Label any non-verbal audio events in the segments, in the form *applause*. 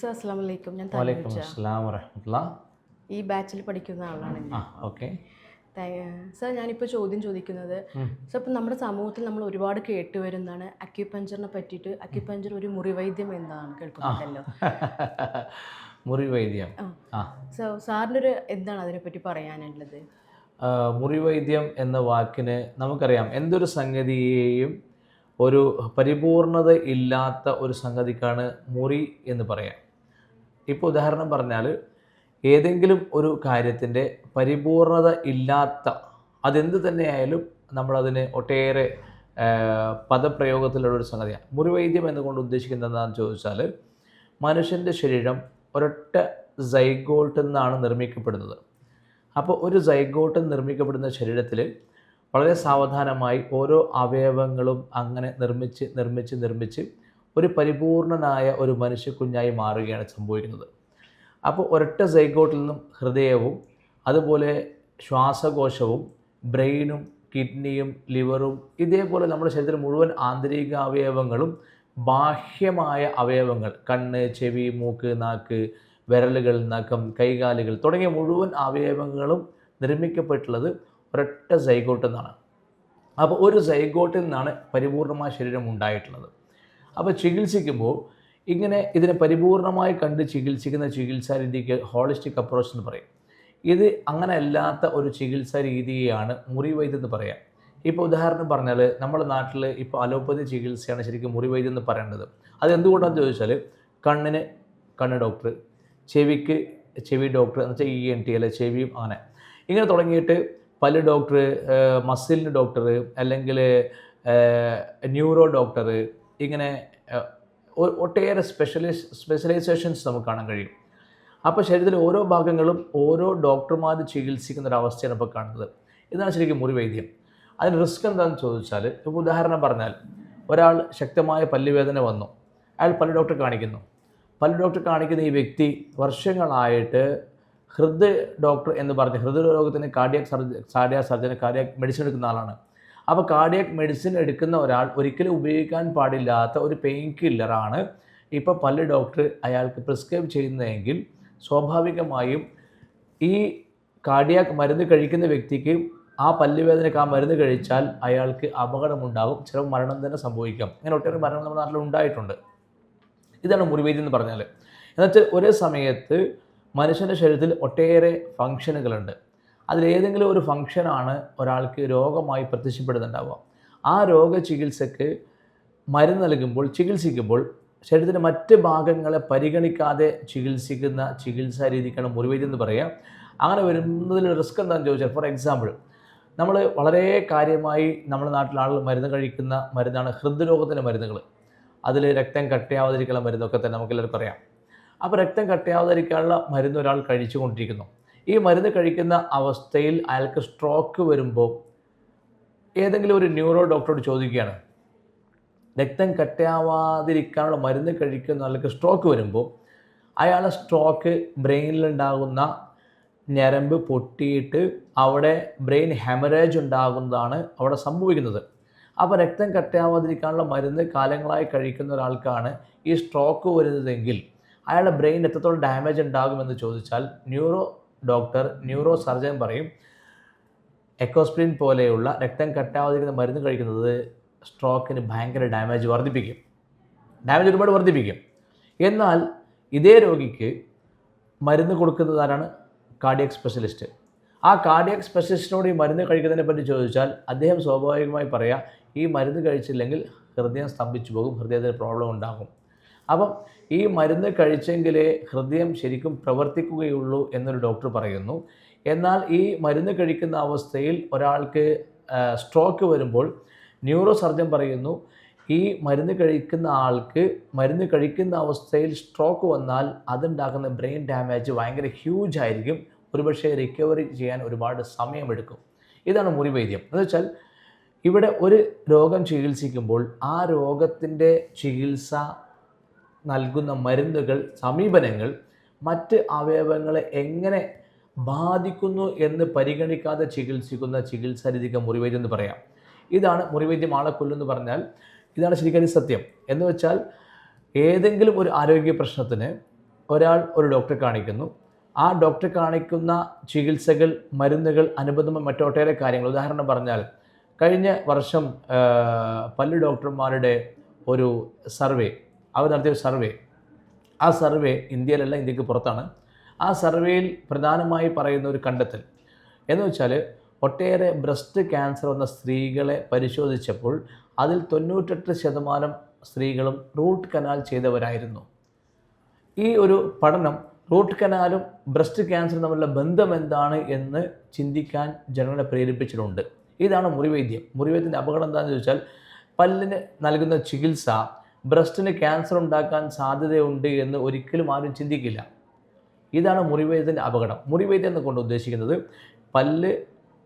Sir അസ്സാം വലൈക്കും ഞാൻ വലൈക്കും അസ്സലാം വറഹമത്തുള്ള. ഈ ബാച്ചിൽ പഠിക്കുന്ന ആളാണ് ആ ഓക്കെ. സർ ഞാനിപ്പോൾ ചോദ്യം ചോദിക്കുന്നത്. സർ ഇപ്പം നമ്മുടെ സമൂഹത്തിൽ നമ്മൾ ഒരുപാട് കേട്ടുവരുന്നതാണ് അക്യുപഞ്ചറിനെ പറ്റിയിട്ട് അക്യുപഞ്ചർ ഒരു മുറിവൈദ്യം എന്നാണ് കേൾക്കുന്നതല്ലോ *laughs* മുറിവൈദ്യം. സോ സാറിന്റെ ഒരു എന്താണ് അതിനെപ്പറ്റി പറയാനുള്ളത്? മുറിവൈദ്യം എന്ന വാക്കിന് നമുക്കറിയാം എന്തൊരു സംഗതിയെയും ഒരു പരിപൂർണത ഇല്ലാത്ത ഒരു സംഗതിക്കാണ് മുറി എന്ന് പറയാം. ഇപ്പോൾ ഉദാഹരണം പറഞ്ഞാൽ ഏതെങ്കിലും ഒരു കാര്യത്തിന്റെ പരിപൂർണത ഇല്ലാത്ത അതെന്ത് തന്നെയായാലും നമ്മളതിന് ഒട്ടേറെ പദപ്രയോഗത്തിലുള്ള ഒരു സംഗതിയാണ്. മുറിവൈദ്യം എന്നുകൊണ്ട് ഉദ്ദേശിക്കുന്നത് എന്താണെന്ന് ചോദിച്ചാൽ മനുഷ്യന്റെ ശരീരം ഒരൊറ്റ സൈഗോട്ടിൽ നിന്നാണ് നിർമ്മിക്കപ്പെടുന്നത്. അപ്പോൾ ഒരു സൈഗോട്ട് നിർമ്മിക്കപ്പെടുന്ന ശരീരത്തിൽ വളരെ സാവധാനമായി ഓരോ അവയവങ്ങളും അങ്ങനെ നിർമ്മിച്ച് നിർമ്മിച്ച് നിർമ്മിച്ച് ഒരു പരിപൂർണനായ ഒരു മനുഷ്യക്കുഞ്ഞായി മാറുകയാണ് സംഭവിക്കുന്നത്. അപ്പോൾ ഒരൊറ്റ സൈഗോട്ടിൽ നിന്നും ഹൃദയവും അതുപോലെ ശ്വാസകോശവും ബ്രെയിനും കിഡ്നിയും ലിവറും ഇതേപോലെ നമ്മുടെ ശരീരത്തിൽ മുഴുവൻ ആന്തരിക അവയവങ്ങളും ബാഹ്യമായ അവയവങ്ങൾ കണ്ണ് ചെവി മൂക്ക് നാക്ക് വിരലുകൾ നഖം കൈകാലുകൾ തുടങ്ങിയ മുഴുവൻ അവയവങ്ങളും നിർമ്മിക്കപ്പെട്ടുള്ളത് ഒരൊറ്റ സൈഗോട്ടിൽ നിന്നാണ്. അപ്പോൾ ഒരു സൈഗോട്ടിൽ നിന്നാണ് പരിപൂർണമായ ശരീരം ഉണ്ടായിട്ടുള്ളത്. അപ്പോൾ ചികിത്സിക്കുമ്പോൾ ഇങ്ങനെ ഇതിനെ പരിപൂർണമായി കണ്ട് ചികിത്സിക്കുന്ന ചികിത്സാ രീതിക്ക് ഹോളിസ്റ്റിക് അപ്രോച്ച് എന്ന് പറയും. ഇത് അങ്ങനെ അല്ലാത്ത ഒരു ചികിത്സാ രീതിയാണ് മുറിവൈദ്യം എന്ന് പറയാം. ഇപ്പോൾ ഉദാഹരണം പറഞ്ഞാൽ നമ്മുടെ നാട്ടിൽ ഇപ്പോൾ അലോപ്പതി ചികിത്സയാണ് ശരിക്കും മുറിവൈദ്യം എന്ന് പറയേണ്ടത്. അത് എന്തുകൊണ്ടാണെന്ന് ചോദിച്ചാൽ കണ്ണിന് കണ്ണ് ഡോക്ടർ ചെവിക്ക് ചെവി ഡോക്ടർ എന്ന് വെച്ചാൽ ഇ എൻ ടി അല്ലെ ചെവിയും അങ്ങനെ. ഇങ്ങനെ തുടങ്ങിയിട്ട് പല്ല് ഡോക്ടർ മസിലിന് ഡോക്ടർ അല്ലെങ്കിൽ ന്യൂറോ ഡോക്ടർ ഇങ്ങനെ ഒട്ടേറെ സ്പെഷ്യലൈസ് സ്പെഷ്യലൈസേഷൻസ് നമുക്ക് കാണാൻ കഴിയും. അപ്പോൾ ശരീരത്തിലെ ഓരോ ഭാഗങ്ങളും ഓരോ ഡോക്ടർമാർ ചികിത്സിക്കുന്ന ഒരു അവസ്ഥയാണ് ഇപ്പോൾ കാണുന്നത്. ഇതാണ് ശരിക്കും മുറിവൈദ്യം അതിന് റിസ്ക് എന്താണെന്ന് ചോദിച്ചാൽ ഇപ്പോൾ ഉദാഹരണം പറഞ്ഞാൽ ഒരാൾ ശക്തമായ പല്ലുവേദന വന്നു. അയാൾ പല്ല് ഡോക്ടറെ കാണിക്കുന്നു. പല്ല് ഡോക്ടർ കാണിക്കുന്ന ഈ വ്യക്തി വർഷങ്ങളായിട്ട് ഹൃദയ ഡോക്ടർ എന്ന് പറഞ്ഞ് ഹൃദയരോഗത്തിന് cardiac surgeon cardiac surgeon cardiac medicine എടുക്കുന്ന ആളാണ്. അപ്പോൾ കാർഡിയാക് മെഡിസിൻ എടുക്കുന്ന ഒരാൾ ഒരിക്കലും ഉപയോഗിക്കാൻ പാടില്ലാത്ത ഒരു പെയിൻ കില്ലറാണ് ഇപ്പോൾ പല്ല് ഡോക്ടർ അയാൾക്ക് പ്രിസ്ക്രൈബ് ചെയ്യുന്നതെങ്കിൽ സ്വാഭാവികമായും ഈ കാർഡിയാക് മരുന്ന് കഴിക്കുന്ന വ്യക്തിക്ക് ആ പല്ലുവേദനയ്ക്ക് ആ മരുന്ന് കഴിച്ചാൽ അയാൾക്ക് അപകടമുണ്ടാകും ചിലപ്പോൾ മരണം തന്നെ സംഭവിക്കാം. അങ്ങനെ ഒട്ടേറെ മരണം നമ്മുടെ നാട്ടിൽ ഉണ്ടായിട്ടുണ്ട്. ഇതാണ് മുറിവേദി എന്ന് പറഞ്ഞാൽ എന്നുവെച്ചാൽ ഒരേ സമയത്ത് മനുഷ്യന്റെ ശരീരത്തിൽ ഒട്ടേറെ ഫങ്ഷനുകളുണ്ട് അതിലേതെങ്കിലും ഒരു ഫങ്ഷനാണ് ഒരാൾക്ക് രോഗമായി പ്രത്യക്ഷപ്പെടുന്നുണ്ടാവുക. ആ രോഗ ചികിത്സക്ക് മരുന്ന് നൽകുമ്പോൾ ചികിത്സിക്കുമ്പോൾ ശരീരത്തിന്റെ മറ്റ് ഭാഗങ്ങളെ പരിഗണിക്കാതെ ചികിത്സിക്കുന്ന ചികിത്സാ രീതിക്കാണ് മുറിവേദ്യം എന്ന് പറയുക. അങ്ങനെ വരുന്നതിൽ റിസ്ക് എന്താണെന്ന് ചോദിച്ചാൽ ഫോർ എക്സാമ്പിൾ നമ്മൾ വളരെ കാര്യമായി നമ്മുടെ നാട്ടിലെ ആളുകൾ മരുന്ന് കഴിക്കുന്ന മരുന്നാണ് ഹൃദ്രോഗത്തിന്റെ മരുന്നുകൾ. അതിൽ രക്തം കട്ടയാവാതിരിക്കുന്ന മരുന്നൊക്കെ തന്നെ നമുക്കെല്ലാവർക്കും അറിയാം. അപ്പോൾ രക്തം കട്ടയാവാതിരിക്കാനുള്ള മരുന്ന് ഒരാൾ കഴിച്ചുകൊണ്ടിരിക്കുന്നു. ഈ മരുന്ന് കഴിക്കുന്ന അവസ്ഥയിൽ അയാൾക്ക് സ്ട്രോക്ക് വരുമ്പോൾ ഏതെങ്കിലും ഒരു ന്യൂറോ ഡോക്ടറോട് ചോദിക്കുകയാണ്. രക്തം കട്ടയാവാതിരിക്കാനുള്ള മരുന്ന് കഴിക്കുന്ന ആൾക്ക് സ്ട്രോക്ക് വരുമ്പോൾ അയാളെ സ്ട്രോക്ക് ബ്രെയിനിലുണ്ടാകുന്ന ഞരമ്പ് പൊട്ടിയിട്ട് അവിടെ ബ്രെയിൻ ഹെമറേജ് ഉണ്ടാകുന്നതാണ് അവിടെ സംഭവിക്കുന്നത്. അപ്പോൾ രക്തം കട്ടയാവാതിരിക്കാനുള്ള മരുന്ന് കാലങ്ങളായി കഴിക്കുന്ന ഒരാൾക്കാണ് ഈ സ്ട്രോക്ക് വരുന്നതെങ്കിൽ അയാളുടെ ബ്രെയിൻ എത്രത്തോളം ഡാമേജ് ഉണ്ടാകുമെന്ന് ചോദിച്ചാൽ ന്യൂറോ ഡോക്ടർ ന്യൂറോ സർജൻ പറയും എക്കോസ്പ്രിൻ പോലെയുള്ള രക്തം കട്ടാവാതിരിക്കുന്ന മരുന്ന് കഴിക്കുന്നത് സ്ട്രോക്കിന് ഭയങ്കര ഡാമേജ് വർദ്ധിപ്പിക്കും. ഡാമേജ് ഒരുപാട് വർദ്ധിപ്പിക്കും. എന്നാൽ ഇതേ രോഗിക്ക് മരുന്ന് കൊടുക്കുന്നത് ആരാണ്? Cardiac specialist. ആ കാർഡിയക് സ്പെഷ്യലിസ്റ്റിനോട് ഈ മരുന്ന് കഴിക്കുന്നതിനെ പറ്റി ചോദിച്ചാൽ അദ്ദേഹം സ്വാഭാവികമായി പറയാം ഈ മരുന്ന് കഴിച്ചില്ലെങ്കിൽ ഹൃദയം സ്തംഭിച്ചു പോകും ഹൃദയത്തിന് പ്രോബ്ലം ഉണ്ടാകും. അപ്പം ഈ മരുന്ന് കഴിച്ചെങ്കിലേ ഹൃദയം ശരിക്കും പ്രവർത്തിക്കുകയുള്ളൂ എന്നൊരു ഡോക്ടർ പറയുന്നു. എന്നാൽ ഈ മരുന്ന് കഴിക്കുന്ന അവസ്ഥയിൽ ഒരാൾക്ക് സ്ട്രോക്ക് വരുമ്പോൾ ന്യൂറോ സർജൻ പറയുന്നു ഈ മരുന്ന് കഴിക്കുന്ന ആൾക്ക് മരുന്ന് കഴിക്കുന്ന അവസ്ഥയിൽ സ്ട്രോക്ക് വന്നാൽ അതുണ്ടാക്കുന്ന ബ്രെയിൻ ഡാമേജ് ഭയങ്കര ഹ്യൂജ് ആയിരിക്കും. ഒരുപക്ഷെ റിക്കവറി ചെയ്യാൻ ഒരുപാട് സമയമെടുക്കും. ഇതാണ് മുറിവൈദ്യം. എന്ന് വെച്ചാൽ ഇവിടെ ഒരു രോഗം ചികിത്സിക്കുമ്പോൾ ആ രോഗത്തിന്റെ ചികിത്സ നൽകുന്ന മരുന്നുകൾ സമീപനങ്ങൾ മറ്റ് അവയവങ്ങളെ എങ്ങനെ ബാധിക്കുന്നു എന്ന് പരിഗണിക്കാതെ ചികിത്സിക്കുന്ന ചികിത്സാ രീതിക്ക് മുറിവൈദ്യം എന്ന് പറയാം. ഇതാണ് മുറിവൈദ്യം ആളെ കൊല്ലുമെന്ന് പറഞ്ഞാൽ ഇതാണ് ശരിക്കും സത്യം. എന്ന് വെച്ചാൽ ഏതെങ്കിലും ഒരു ആരോഗ്യ പ്രശ്നത്തിന് ഒരാൾ ഒരു ഡോക്ടറെ കാണിക്കുന്നു. ആ ഡോക്ടറെ കാണിക്കുന്ന ചികിത്സകൾ മരുന്നുകൾ അനുബന്ധമായ മറ്റൊട്ടേറെ കാര്യങ്ങൾ. ഉദാഹരണം പറഞ്ഞാൽ കഴിഞ്ഞ വർഷം പല്ല് ഡോക്ടർമാരുടെ ഒരു സർവേ അവർ നടത്തിയ ഒരു സർവേ. ആ സർവേ ഇന്ത്യയിലല്ല ഇന്ത്യയ്ക്ക് പുറത്താണ്. ആ സർവേയിൽ പ്രധാനമായി പറയുന്ന ഒരു കണ്ടെത്തൽ. എന്ന് വെച്ചാൽ ഒട്ടേറെ ബ്രസ്റ്റ് ക്യാൻസർ വന്ന സ്ത്രീകളെ പരിശോധിച്ചപ്പോൾ അതിൽ തൊണ്ണൂറ്റെട്ട് ശതമാനം സ്ത്രീകളും റൂട്ട് കനാൽ ചെയ്തവരായിരുന്നു. ഈ ഒരു പഠനം റൂട്ട് കനാലും ബ്രസ്റ്റ് ക്യാൻസറും തമ്മിലുള്ള ബന്ധം എന്താണ് എന്ന് ചിന്തിക്കാൻ ജനങ്ങളെ പ്രേരിപ്പിച്ചിട്ടുണ്ട്. ഇതാണ് മുറിവൈദ്യം. മുറിവൈദ്യത്തിന്റെ അപകടം എന്താണെന്ന് ചോദിച്ചാൽ പല്ലിന് നൽകുന്ന ചികിത്സ ബ്രസ്റ്റിന് ക്യാൻസർ ഉണ്ടാക്കാൻ സാധ്യതയുണ്ട് എന്ന് ഒരിക്കലും ആരും ചിന്തിക്കില്ല. ഇതാണ് മുറിവൈദ്യത്തിന്റെ അപകടം. മുറിവേദ്യം എന്ന് കൊണ്ട് ഉദ്ദേശിക്കുന്നത് പല്ല്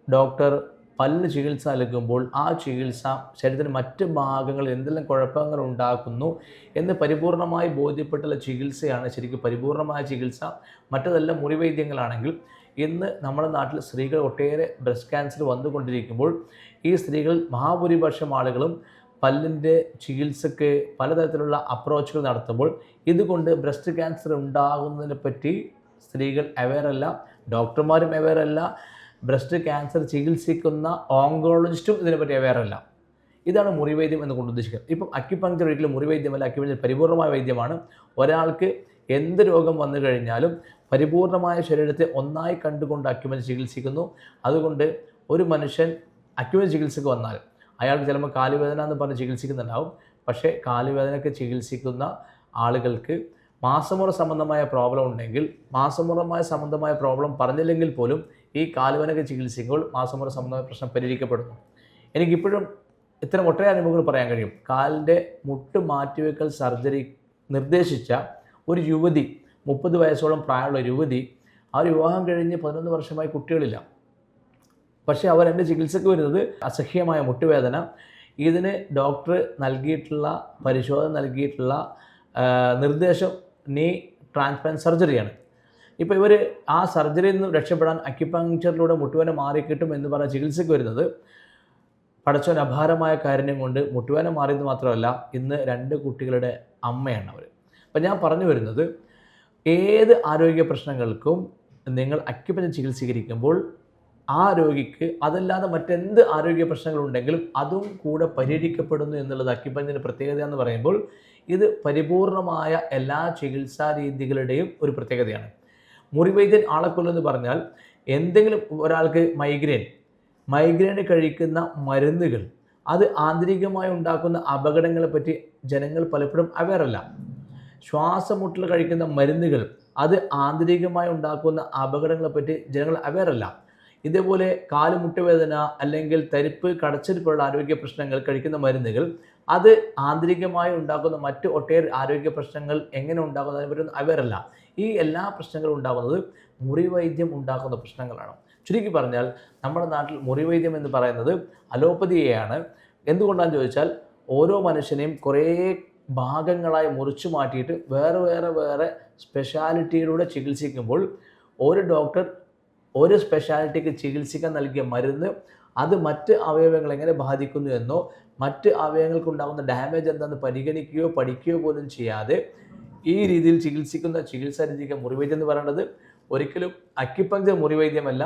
ഡോക്ടർ പല്ല് ചികിത്സ നൽകുമ്പോൾ ആ ചികിത്സ ശരീരത്തിന് മറ്റ് ഭാഗങ്ങളിൽ എന്തെല്ലാം കുഴപ്പങ്ങൾ ഉണ്ടാക്കുന്നു എന്ന് പരിപൂർണമായി ബോധ്യപ്പെട്ടുള്ള ചികിത്സയാണ് ശരിക്കും പരിപൂർണമായ ചികിത്സ. മറ്റതെല്ലാം മുറിവൈദ്യങ്ങളാണെങ്കിൽ ഇന്ന് നമ്മുടെ നാട്ടിൽ സ്ത്രീകൾ ഒട്ടേറെ ബ്രസ്റ്റ് ക്യാൻസർ വന്നുകൊണ്ടിരിക്കുമ്പോൾ ഈ സ്ത്രീകൾ മഹാഭൂരിപക്ഷം ആളുകളും പല്ലിന്റെ ചികിത്സയ്ക്ക് പലതരത്തിലുള്ള അപ്രോച്ചുകൾ നടത്തുമ്പോൾ ഇതുകൊണ്ട് ബ്രസ്റ്റ് ക്യാൻസർ ഉണ്ടാകുന്നതിനെ പറ്റി സ്ത്രീകൾ അവെയറല്ല ഡോക്ടർമാരും അവെയറല്ല ബ്രസ്റ്റ് ക്യാൻസർ ചികിത്സിക്കുന്ന ഓങ്കോളജിസ്റ്റും ഇതിനെപ്പറ്റി അവെയറല്ല ഇതാണ് മുറിവൈദ്യം എന്ന് കൊണ്ട് ഉദ്ദേശിക്കുന്നത്. ഇപ്പം അക്യുപങ്ക്ചർ ഒരിക്കലും മുറിവൈദ്യമല്ല അക്യുപങ്ക്ചർ പരിപൂർണമായ വൈദ്യമാണ്. ഒരാൾക്ക് എന്ത് രോഗം വന്നു കഴിഞ്ഞാലും പരിപൂർണമായ ശരീരത്തെ ഒന്നായി കണ്ടുകൊണ്ട് അക്യുപഞ്ചർ ചികിത്സിക്കുന്നു. അതുകൊണ്ട് ഒരു മനുഷ്യൻ അക്യുപഞ്ചർ ചികിത്സക്ക് വന്നാൽ അയാൾക്ക് ചിലപ്പോൾ കാലുവേദന എന്ന് പറഞ്ഞ് ചികിത്സിക്കുന്നുണ്ടാവും. പക്ഷേ കാലുവേദനയ്ക്ക് ചികിത്സിക്കുന്ന ആളുകൾക്ക് മാസമുറ സംബന്ധമായ പ്രോബ്ലം ഉണ്ടെങ്കിൽ മാസമുറമായ സംബന്ധമായ പ്രോബ്ലം പറഞ്ഞില്ലെങ്കിൽ പോലും ഈ കാലുവേദനയ്ക്ക് ചികിത്സിക്കുമ്പോൾ മാസമുറ സംബന്ധമായ പ്രശ്നം പരിഹരിക്കപ്പെടുന്നു. എനിക്കിപ്പോഴും ഇത്തരം ഒട്ടേറെ അനുഭവങ്ങൾ പറയാൻ കഴിയും. കാലിന്റെ മുട്ട് മാറ്റിവെക്കൽ സർജറി നിർദ്ദേശിച്ച ഒരു യുവതി മുപ്പത് വയസ്സോളം പ്രായമുള്ള യുവതി ആ വിവാഹം കഴിഞ്ഞ് പതിനൊന്ന് വർഷമായി കുട്ടികളില്ല. പക്ഷേ അവർ എന്റെ ചികിത്സയ്ക്ക് വരുന്നത് അസഹ്യമായ മുട്ടുവേദന. ഇതിന് ഡോക്ടർ നൽകിയിട്ടുള്ള പരിശോധന നൽകിയിട്ടുള്ള നിർദ്ദേശം നീ ട്രാൻസ്പ്ലാന്റ് സർജറിയാണ്. ഇപ്പോൾ ഇവർ ആ സർജറിയിൽ നിന്ന് രക്ഷപ്പെടാൻ അക്യുപങ്ക്ചറിലൂടെ മുട്ടുവേന മാറിക്കിട്ടും എന്ന് പറഞ്ഞ ചികിത്സയ്ക്ക് വരുന്നത് പടച്ചോൻ അപാരമായ കാരുണ്യം കൊണ്ട് മുട്ടുവേന മാറിയത് മാത്രമല്ല ഇന്ന് രണ്ട് കുട്ടികളുടെ അമ്മയാണ് അവർ അപ്പം ഞാൻ പറഞ്ഞു വരുന്നത് ഏത് ആരോഗ്യ പ്രശ്നങ്ങൾക്കും നിങ്ങൾ അക്യുപഞ്ചർ ചികിത്സ സ്വീകരിക്കുമ്പോൾ ആ രോഗിക്ക് അതല്ലാതെ മറ്റെന്ത് ആരോഗ്യ പ്രശ്നങ്ങളുണ്ടെങ്കിലും അതും കൂടെ പരിഹരിക്കപ്പെടുന്നു എന്നുള്ളത് അക്കിപ്പഞ്ചിന്റെ പ്രത്യേകത എന്ന് പറയുമ്പോൾ ഇത് പരിപൂർണമായ എല്ലാ ചികിത്സാ രീതികളുടെയും ഒരു പ്രത്യേകതയാണ്. മുറിവൈദ്യൻ ആളക്കൊല്ലെന്ന് പറഞ്ഞാൽ എന്തെങ്കിലും ഒരാൾക്ക് മൈഗ്രെയിൻ മൈഗ്രെയിന് കഴിക്കുന്ന മരുന്നുകൾ അത് ആന്തരികമായി ഉണ്ടാക്കുന്ന അപകടങ്ങളെ പറ്റി ജനങ്ങൾ പലപ്പോഴും അവയറല്ല ശ്വാസമുട്ടൽ കഴിക്കുന്ന മരുന്നുകൾ അത് ആന്തരികമായി ഉണ്ടാക്കുന്ന അപകടങ്ങളെപ്പറ്റി ജനങ്ങൾ അവയറല്ല ഇതേപോലെ കാലുമുട്ടുവേദന അല്ലെങ്കിൽ തരിപ്പ് കടച്ചിരിപ്പുള്ള ആരോഗ്യ പ്രശ്നങ്ങൾ കഴിക്കുന്ന മരുന്നുകൾ അത് ആന്തരികമായി ഉണ്ടാക്കുന്ന മറ്റ് ഒട്ടേറെ ആരോഗ്യ പ്രശ്നങ്ങൾ എങ്ങനെ ഉണ്ടാകുന്നത് ഇവരൊന്നും അവരല്ല. ഈ എല്ലാ പ്രശ്നങ്ങളും ഉണ്ടാകുന്നത് മുറിവൈദ്യം ഉണ്ടാക്കുന്ന പ്രശ്നങ്ങളാണ്. ചുരുക്കി പറഞ്ഞാൽ നമ്മുടെ നാട്ടിൽ മുറിവൈദ്യം എന്ന് പറയുന്നത് അലോപ്പതിയെയാണ്. എന്തുകൊണ്ടാണെന്ന് ചോദിച്ചാൽ ഓരോ മനുഷ്യനെയും കുറേ ഭാഗങ്ങളായി മുറിച്ചു മാറ്റിയിട്ട് വേറെ വേറെ വേറെ സ്പെഷ്യാലിറ്റിയിലൂടെ ചികിത്സിക്കുമ്പോൾ ഒരു ഡോക്ടർ ഒരു സ്പെഷ്യാലിറ്റിക്ക് ചികിത്സിക്കാൻ നൽകിയ മരുന്ന് അത് മറ്റ് അവയവങ്ങൾ എങ്ങനെ ബാധിക്കുന്നു എന്നോ മറ്റ് അവയവങ്ങൾക്ക് ഉണ്ടാകുന്ന ഡാമേജ് എന്താണെന്ന് പരിഗണിക്കുകയോ പഠിക്കുകയോ പോലും ചെയ്യാതെ ഈ രീതിയിൽ ചികിത്സിക്കുന്ന ചികിത്സാ രീതിക്ക് മുറിവൈദ്യം എന്ന് പറയുന്നത് ഒരിക്കലും അക്യുപങ്ചർ മുറിവൈദ്യമല്ല.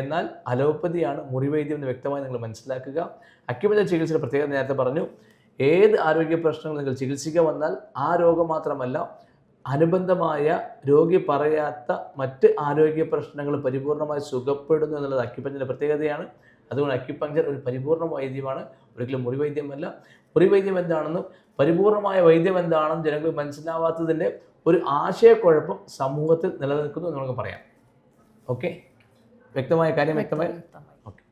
എന്നാൽ അലോപ്പതിയാണ് മുറിവൈദ്യം എന്ന് വ്യക്തമായി നിങ്ങൾ മനസ്സിലാക്കുക. അക്യുപഞ്ചർ ചികിത്സയുടെ പ്രത്യേകത നേരത്തെ പറഞ്ഞു. ഏത് ആരോഗ്യ പ്രശ്നങ്ങൾ നിങ്ങൾ ചികിത്സിക്കാൻ വന്നാൽ ആ രോഗം മാത്രമല്ല അനുബന്ധമായ രോഗി പറയാത്ത മറ്റ് ആരോഗ്യ പ്രശ്നങ്ങൾ പരിപൂർണമായി സുഖപ്പെടുന്നു എന്നുള്ളത് അക്യുപഞ്ചറിന്റെ പ്രത്യേകതയാണ്. അതുകൊണ്ട് അക്യുപഞ്ചർ ഒരു പരിപൂർണ വൈദ്യമാണ്. ഒരിക്കലും മുറിവൈദ്യമല്ല മുറിവൈദ്യം എന്താണെന്നും പരിപൂർണമായ വൈദ്യം എന്താണെന്ന് ജനങ്ങൾ മനസ്സിലാവാത്തതിന്റെ ഒരു ആശയക്കുഴപ്പം സമൂഹത്തിൽ നിലനിൽക്കുന്നു എന്ന് നമുക്ക് പറയാം. ഓക്കെ വ്യക്തമായ കാര്യം വ്യക്തമായി? വ്യക്തം.